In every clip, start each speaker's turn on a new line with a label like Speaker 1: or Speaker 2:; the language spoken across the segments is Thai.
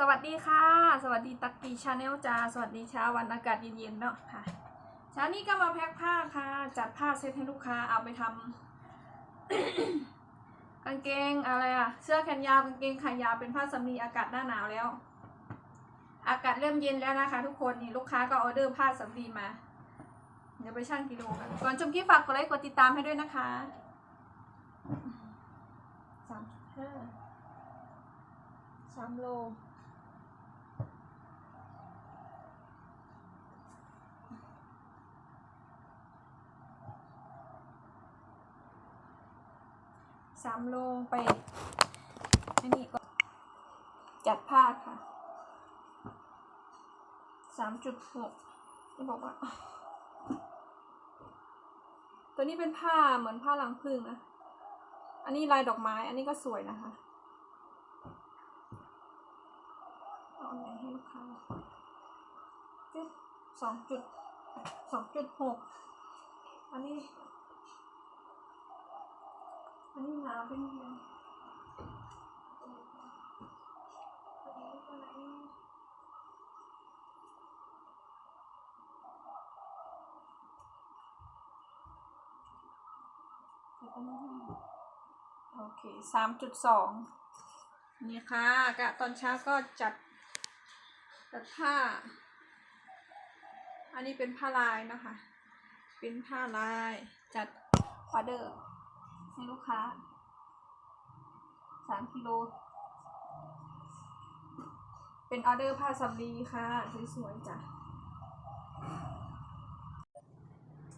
Speaker 1: สวัสดีค่ะ สวัสดีตักกีชาแนลจ้าสวัสดีเช้าวันอากาศเย็นๆเนาะค่ะเช้านี้ก็มาแพ็คผ้าค่ะ จัดผ้าเซตให้ลูกค้าเอาไปทำกางเกงอะไรอะเสื้อแขนยาวกางเกงขายาวเป็นผ้าสำลีอากาศหน้าหนาวแล้ว อากาศเริ่มเย็นแล้วนะคะ ทุกคนนี่ลูกค้าก็ออเดอร์ผ้าสำลีมา เดี๋ยวไปชั่งกิโลกันก่อนชมคลิปฝากกดไลค์กดติดตามให้ด้วยนะคะสามจุดห้าสามโล สามโลไปอันนี้ก็จัดผ้าค่ะสามจุดหกจะบอกว่า ตัวนี้เป็นผ้าเหมือนผ้าลังพึ่งนะ อันนี้ลายดอกไม้ อันนี้ก็สวยนะคะเอาอันไหนให้ลูกค้าจุดสองจุดสองจุดหกอันนี้ อั นนี้หาเป็นเดือนโอเคสามจุดสองนี่ค่ะกะตอนเช้าก็จัดจัดผ้า อันนี้เป็นผ้าลายนะคะ เป็นผ้าลายจัดออเดอร์ให้ลูกค้า สามกิโล เป็นออเดอร์ผ้าสำลีค่ะ สวยๆจ้ะ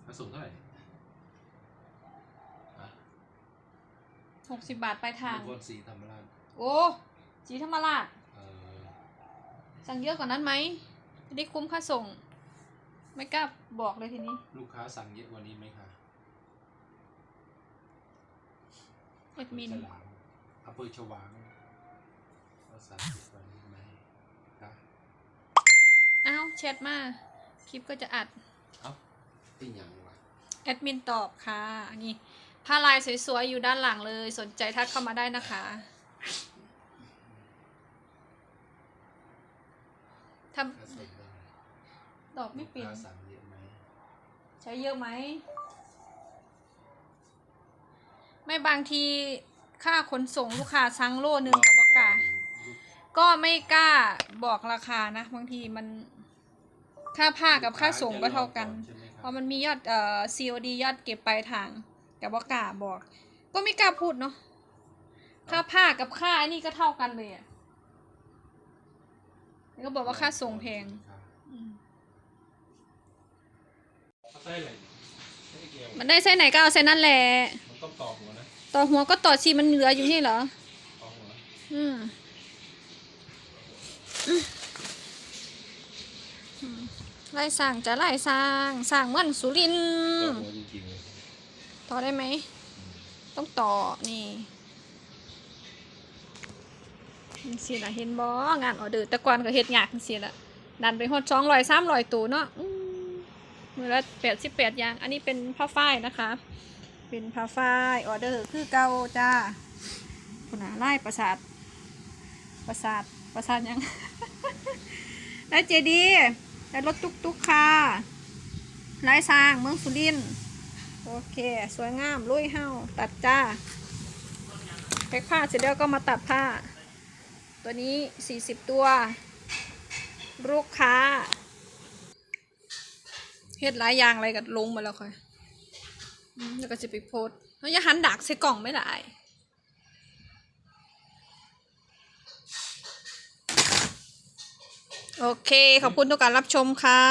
Speaker 2: ผสมเท่าไหร่ฮะ
Speaker 1: หกสิบบาทไปลายทาง
Speaker 2: นครศรีธรรมราช
Speaker 1: โอ้จีธรรมราช
Speaker 2: เอ่อ
Speaker 1: สั่งเยอะกว่านั้นไหมจะได้คุ้มค่าส่ง ไม่กล้าบอกเลยทีนี้
Speaker 2: ลูกค้าสั่งเยอะกว่านี้ไหมคะ
Speaker 1: เอ็ดมิน
Speaker 2: ฉลาม อำเภอชวางก็สั่งเยอะกว่านี้ไหมคะ
Speaker 1: อ้าวแชทมา คลิปก็จะอัด
Speaker 2: เอ้าที่ยังวะ
Speaker 1: แอดมินตอบค่ะนี่ผ้าลายสวยๆ อยู่ด้านหลังเลย สนใจทักเข้ามาได้นะคะ ท
Speaker 2: ถ้าส่งได้ำ
Speaker 1: ตอบไม่เป็น
Speaker 2: ลูกค้าสั่งเยอะไหม
Speaker 1: ใช้เยอะไหม ไม่บางที ค่าขนส่งลูกค้าสั่งโลนึงกับบอกกล้า
Speaker 2: ลูก
Speaker 1: ก็ไม่กล้าบอกราคานะ บางทีมันค่าผ้ากับค่าส่งก็เท่ากัน
Speaker 2: ใช่ไหมค
Speaker 1: เพ
Speaker 2: รับ
Speaker 1: ราะมันมียอดเอ่อ COD ยอดเก็บปลายทางกับบอกกล้าบอก ก็ไม่กล้าพูดเนาะค่าผ้ากับค่าไอ้นี่ก็เท่ากันเลยอะแล้วก็บอกว่าค่าส่งแพงอืม
Speaker 2: เขาใส่อะไรใส่เกลียว
Speaker 1: มันได้ไส้ไหนก็เอาไส้นั่นแหละ
Speaker 2: มันต้องตอกหัวนะ
Speaker 1: ต่อหัวก็ต่อชีมันเหลืออยู่นี่เหรอ
Speaker 2: อื
Speaker 1: มอืมไล่สร้างจะไล่สร้างสร้างเมือนสุริน
Speaker 2: ต่อ
Speaker 1: ได้ไหม ต้องต่อ นี่มันสิละเห็นบ่งานออเดอร์แต่ก่อนก็เฮ็ดยากจังซี่ละดันไปฮอด200 300ตัวเนาะอืมมือละ88อย่าง อันนี้เป็นผ้าฝ้ายนะคะ เป็นผ้าฝ้ายออเดอร์คือเก่าจ้าคุณน่ะไล่ประสาท ประสาท ประสาทยัง ได้เจดีได้รถตุกตุกๆค่ะไล่สร้างเมืองสุรินโอเค สวยงามลุยเฮาตัดจ้าแพ็คผ้าเสร็จแล้วก็มาตัดผ้า ตัวนี้40ตัว ลูกค้าเฮ็ดหลายอย่างอะไรกันลงมาแล้วค่อย แล้วก็จะไปโพสแล้วอย่าหันดักใส่กล่องไม่ได้โอเค ขอบคุณทุกการรับชมค่ะ